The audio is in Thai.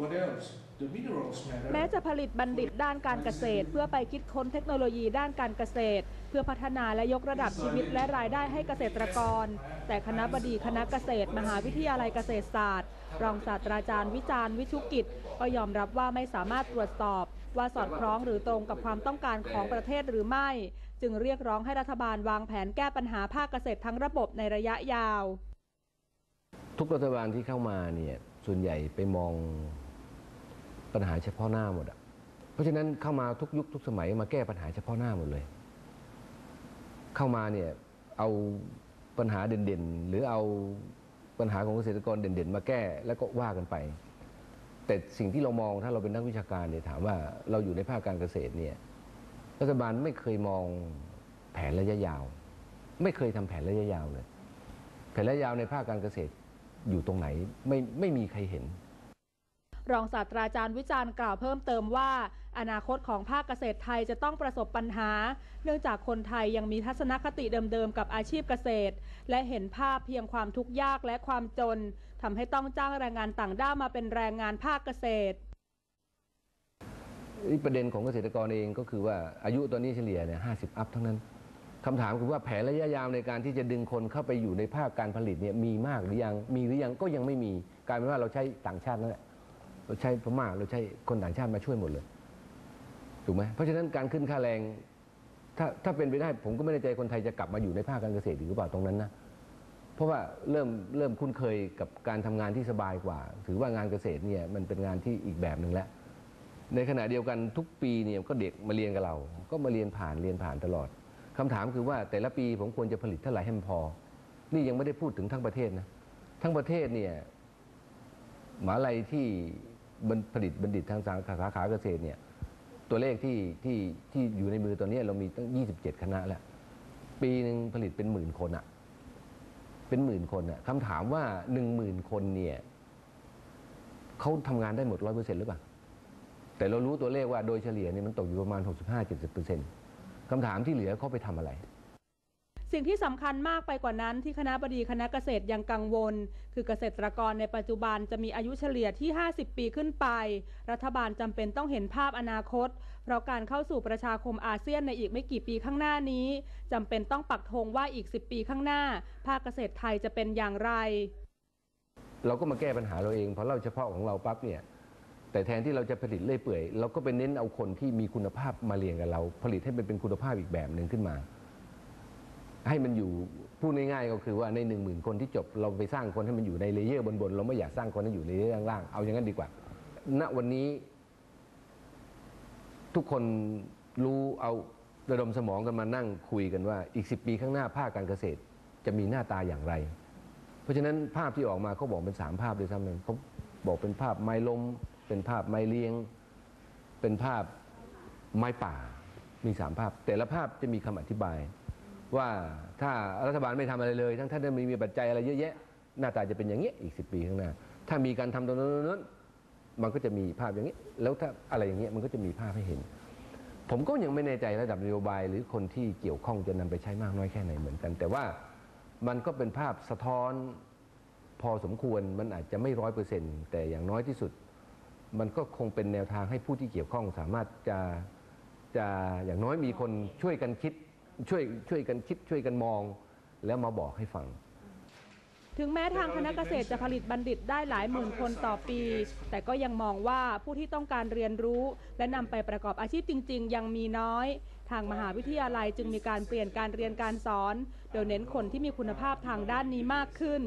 What else? The minerals matter. แม้จะผลิตบัณฑิตด้านการเกษตร เพื่อไปคิดค้นเทคโนโลยีด้านการเกษตร เพื่อพัฒนาและยกระดับชีวิตและรายได้ให้เกษตรกร แต่คณะบดีคณะเกษตร มหาวิทยาลัยเกษตรศาสตร์ รองศาสตราจารย์วิจารณ์วิชุกิจ ก็ยอมรับว่าไม่สามารถตรวจสอบ ว่าสอดคล้องหรือตรงกับความต้องการของประเทศหรือไม่ จึงเรียกร้องให้รัฐบาลวางแผนแก้ปัญหาภาคเกษตรทั้งระบบในระยะยาว ทุกรัฐบาลที่เข้ามาเนี่ยส่วนใหญ่ไปมอง ปัญหาเฉพาะหน้าหมดอะเพราะฉะนั้นเข้ามาทุกยุคทุกสมัยมาแก้ปัญหาเฉพาะหน้าหมดเลย เข้ามาเนี่ยเอาปัญหาเด่นๆ หรือเอาปัญหาของเกษตรกรเด่นๆ มาแก้แล้วก็ว่ากันไป แต่สิ่งที่เรามองถ้าเราเป็นนักวิชาการเนี่ยถามว่าเราอยู่ในภาคการเกษตรเนี่ยรัฐบาลไม่เคยมองแผนระยะยาว ไม่เคยทำแผนระยะยาวเลย แผนระยะยาวในภาคการเกษตรอยู่ตรงไหนไม่ไม่มีใครเห็น รองศาสตราจารย์วิจารณ์กล่าวเพิ่มเติมว่า อนาคตของภาคเกษตรไทยจะต้องประสบปัญหา เนื่องจากคนไทยยังมีทัศนคติเดิมๆกับอาชีพเกษตร และเห็นภาพเพียงความทุกข์ยากและความจนทำให้ต้องจ้างแรงงานต่างด้าวมาเป็นแรงงานภาคเกษตรประเด็นของเกษตรกรเองก็คือว่าอายุตอนนี้เฉลี่ยเนี่ยห้าสิบอัพทั้งนั้นคำถามคือว่าแผนระยะยาวในการที่จะดึงคนเข้าไปอยู่ในภาคการผลิตเนี่ยมีมากหรือยังมีหรือยังก็ยังไม่มีกลายเป็นว่าเราใช้ต่างชาตินั่นแหละ เราใช้พม่าเราใช้คนต่างชาติมาช่วยหมดเลยถูกไหมเพราะฉะนั้นการขึ้นค่าแรงถ้าถ้าเป็นไปได้ผมก็ไม่แน่ใจคนไทยจะกลับมาอยู่ในภาคการเกษตรหรือเปล่าตรงนั้นนะเพราะว่าเริ่มเริ่มคุ้นเคยกับการทำงานที่สบายกว่า ถือว่างานเกษตรเนี่ยมันเป็นงานที่อีกแบบหนึ่งแล้ว ในขณะเดียวกันทุกปีเนี่ยก็เด็กมาเรียนกับเรา ก็มาเรียนผ่านเรียนผ่านตลอดคำถามคือว่าแต่ละปีผมควรจะผลิตเท่าไหร่ให้มันพอ นี่ยังไม่ได้พูดถึงทั้งประเทศนะทั้งประเทศเนี่ยหมหาลัยที่ ผลิตบัณฑิตทางสาขาาาเกษตรเนี่ยตัวเลขที่ที่ที่อยู่ในมือตอนนี้เรามีตั้ง 27 คณะแล้ว ปีหนึ่งผลิตเป็นหมื่นคนอะเป็นหมื่นคนอะคำถามว่าหนึ่งหมื่นคนเนี่ยเขาทำงานได้หมดร้อยเปอร์เซ็นต์หรือเปล่า แต่เรารู้ตัวเลขว่าโดยเฉลี่ยเนี่ยมันตกอยู่ประมาณ 65-70%คำถามที่เหลือเขาไปทำอะไร สิ่งที่สำคัญมากไปกว่านั้นที่คณะบดีคณะเกษตรยังกังวล คือเกษตรกรในปัจจุบันจะมีอายุเฉลี่ยที่ 50 ปีขึ้นไป รัฐบาลจำเป็นต้องเห็นภาพอนาคต เพราะการเข้าสู่ประชาคมอาเซียนในอีกไม่กี่ปีข้างหน้านี้จำเป็นต้องปักธงว่าอีก 10 ปีข้างหน้า ภาคเกษตรไทยจะเป็นอย่างไร เราก็มาแก้ปัญหาเราเองเพอเราเฉพาะของเราปั๊บเนี่ยแต่แทนที่เราจะผลิตเลื่อยเปื่อยเราก็ไปเน้นเอาคนที่มีคุณภาพมาเรียนกับเรา ผลิตให้มันเป็นคุณภาพอีกแบบหนึ่งขึ้นมา ให้มันอยู่พูดง่ายๆก็คือว่าในหนึ่งหมื่นคนที่จบเราไปสร้างคนให้มันอยู่ในเลเยอร์บนๆเราไม่อยากสร้างคนให้อยู่ในเลเยอร์ล่างๆเอาอย่างนั้นดีกว่า ณวันนี้ ทุกคนรู้เอาระดมสมองกันมานั่งคุยกันว่าอีกสิปีข้างหน้าภาคการเกษตรจะมีหน้าตาอย่างไร เพราะฉะนั้นภาพที่ออกมาเขาบอกเป็นสามภาพเลยซ้ำเลยเขาบอกเป็นภาพไม้ล้มเป็นภาพไม้เลี้ยง เป็นภาพไม้ป่ามีสามภาพ แต่ละภาพจะมีคำอธิบาย ว่าถ้ารัฐบาลไม่ทำอะไรเลย ทั้งท่านมีมีปัจจัยอะไรเยอะแยะ หน้าตาจะเป็นอย่างเงี้ยอีกสิปีข้างหน้า ถ้ามีการทำตรงนั้นมันก็จะมีภาพอย่างนี้ แล้วถ้าอะไรอย่างเงี้ยมันก็จะมีภาพให้เห็น ผมก็ยังไม่แน่ใจระดับนโยบายหรือคนที่เกี่ยวข้องจะนำไปใช้มากน้อยแค่ไหนเหมือนกัน แต่ว่ามันก็เป็นภาพสะท้อนพอสมควรมันอาจจะไม่ร้อยเปอร์เซ็นต์แต่อย่างน้อยที่สุด มันก็คงเป็นแนวทางให้ผู้ที่เกี่ยวข้องสามารถจะจะอย่างน้อยมีคนช่วยกันคิด ช่วยช่วยกันคิดช่วยกันมอง แล้วมาบอกให้ฟัง ถึงแม้ทางคณะเกษตรจะผลิตบัณฑิตได้หลายหมื่นคนต่อปี แต่ก็ยังมองว่าผู้ที่ต้องการเรียนรู้ และนำไปประกอบอาชีพจริง ๆ ยังมีน้อย ทางมหาวิทยาลัยจึงมีการเปลี่ยนการเรียนการสอน โดยเน้นคนที่มีคุณภาพทางด้านนี้มากขึ้น